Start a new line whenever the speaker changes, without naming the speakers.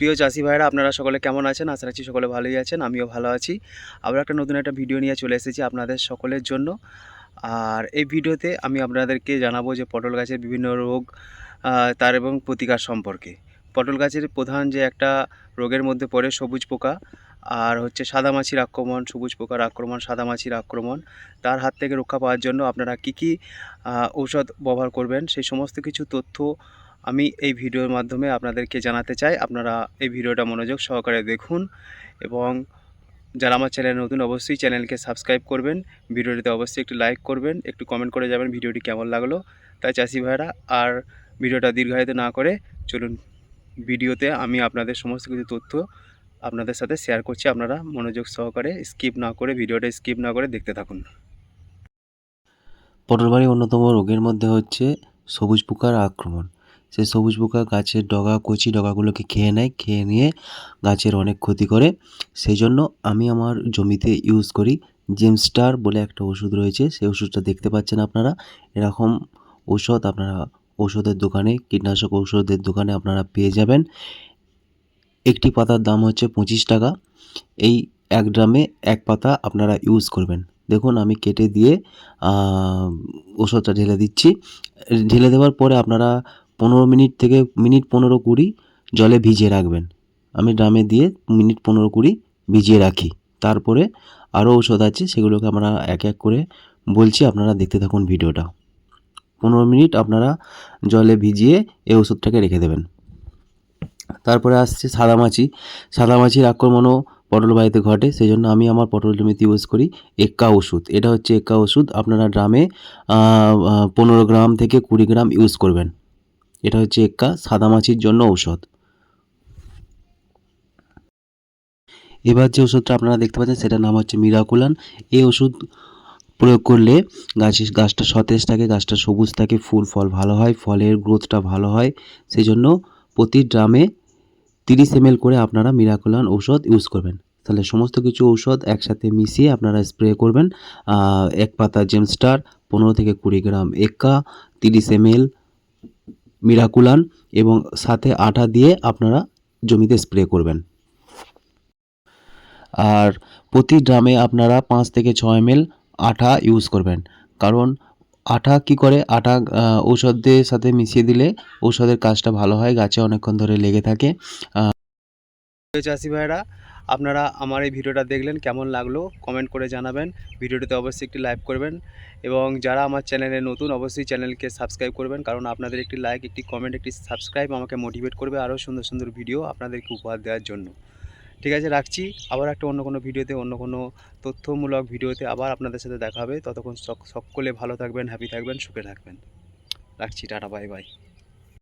প্রিয় চাষি ভাইরা আপনারা সকলে কেমন আছেন? আশা রাখছি সকলে ভালোই আছেন, আমিও ভালো আছি। আবার একটা নতুন একটা ভিডিও নিয়ে চলে এসেছি আপনাদের সকলের জন্য। আর এই ভিডিওতে আমি আপনাদেরকে জানাব যে পটল গাছের বিভিন্ন রোগ তার এবং প্রতিকার সম্পর্কে। পটল গাছের প্রধান যে একটা রোগের মধ্যে পড়ে সবুজ পোকা, আর হচ্ছে সাদামাছির আক্রমণ, সবুজ পোকার আক্রমণ সাদামাছির আক্রমণ, তার হাত থেকে রক্ষা পাওয়ার জন্য আপনারা কি কি ঔষধ ব্যবহার করবেন, সেই সমস্ত কিছু তথ্য আমি এই ভিডিওর মাধ্যমে আপনাদেরকে জানাতে চাই, আপনারা এই ভিডিওটা মনোযোগ সহকারে দেখুন এবং যারা আমার চ্যানেল নতুন অবশ্যই চ্যানেলকে সাবস্ক্রাইব করবেন, ভিডিওটিতে অবশ্যই একটু লাইক করবেন, একটু কমেন্ট করে যাবেন ভিডিওটি কেমন লাগল। তাই চাষি ভাইরা, আর ভিডিওটা দীর্ঘায়িত না করে চলুন ভিডিওতে আমি আপনাদের সমস্ত কিছু তথ্য আপনাদের সাথে শেয়ার করছি। আপনারা মনোযোগ সহকারে স্কিপ না করে ভিডিওটা স্কিপ না করে দেখতে থাকুন।
পটলবাড়ির অন্যতম রোগের মধ্যে হচ্ছে সবুজ পোকার আক্রমণ। সেই সবুজ পোকা গাছের ডগা, কচি ডগাগুলোকে খেয়ে নেয়, খেয়ে নিয়ে গাছের অনেক ক্ষতি করে। সেই জন্য আমি আমার জমিতে ইউজ করি জেমস্টার বলে একটা ওষুধ রয়েছে। সেই ওষুধটা দেখতে পাচ্ছেন আপনারা। এরকম ঔষধ আপনারা ওষুধের দোকানে, কীটনাশক ঔষধের দোকানে আপনারা পেয়ে যাবেন। একটি পাতার দাম হচ্ছে পঁচিশ টাকা। এই এক ড্রামে এক পাতা আপনারা ইউজ করবেন। দেখুন, আমি কেটে দিয়ে ওষুধটা ঢেলে দিচ্ছি। ঢেলে দেওয়ার পরে আপনারা পনেরো মিনিট থেকে মিনিট পনেরো কুড়ি জলে ভিজিয়ে রাখবেন। আমি ড্রামে দিয়ে মিনিট পনেরো কুড়ি ভিজিয়ে রাখি। তারপরে আরও ঔষধ আছে, সেগুলোকে আমরা এক এক করে বলছি, আপনারা দেখতে থাকুন ভিডিওটা। পনেরো মিনিট আপনারা জলে ভিজিয়ে এই ওষুধটাকে রেখে দেবেন। তারপরে আসছে সাদামাছি। সাদামাছির আক্রমণও পটল বাড়িতে ঘটে সেই জন্য আমি আমার পটল জমিতে ইউজ করি এক্কা ওষুধ। এটা হচ্ছে এক্কা ওষুধ, আপনারা ড্রামে পনেরো গ্রাম থেকে কুড়ি গ্রাম ইউজ করবেন। এটা হচ্ছে এক্কা সাদামাছির জন্য ঔষধ। এবার যে ওষুধটা আপনারা দেখতে পাচ্ছেন, সেটার নাম হচ্ছে মিরাকুলান। এই ওষুধ প্রয়োগ করলে গাছের গাছটা সতেজ থাকে, গাছটা সবুজ থাকে, ফুল, ফল ভালো হয়, ফলের গ্রোথটা ভালো হয়। সেই জন্য প্রতি ড্রামে তিরিশ এম করে আপনারা মিরাকুলান ঔষধ ইউজ করবেন। তাহলে সমস্ত কিছু ঔষধ একসাথে মিশিয়ে আপনারা স্প্রে করবেন। এক পাতা জেমস্টার পনেরো থেকে কুড়ি গ্রাম এক্কা, তিরিশ এম মিরাকুলান এবং সাথে আটা দিয়ে আপনারা জমিতে স্প্রে করবেন। আর প্রতি ড্রামে আপনারা পাঁচ থেকে ছ এম আঠা ইউজ করবেন। কারণ আঠা কি করে? আঠা ঔষধের সাথে মিশিয়ে দিলে ঔষধের কাজটা ভালো হয়, গাছে অনেকক্ষণ ধরে লেগে থাকে।
চাষি ভাইরা আপনারা আমার এই ভিডিওটা দেখলেন, কেমন লাগল কমেন্ট করে জানাবেন। ভিডিওটিতে অবশ্যই একটি লাইক করবেন এবং যারা আমার চ্যানেলে নতুন, অবশ্যই চ্যানেলকে সাবস্ক্রাইব করবেন কারণ আপনাদের একটি লাইক, একটি কমেন্ট, একটি সাবস্ক্রাইব আমাকে মোটিভেট করবে আরও সুন্দর সুন্দর ভিডিও আপনাদেরকে উপহার দেওয়ার জন্য। ঠিক আছে, রাখছি। আবার একটা অন্য কোনো ভিডিওতে, অন্য কোনো তথ্যমূলক ভিডিওতে আবার আপনাদের সাথে দেখা হবে। ততক্ষণ সক- সকলে ভালো থাকবেন, হ্যাপি থাকবেন, সুখে থাকবেন। রাখছি, টাটা, বাই বাই।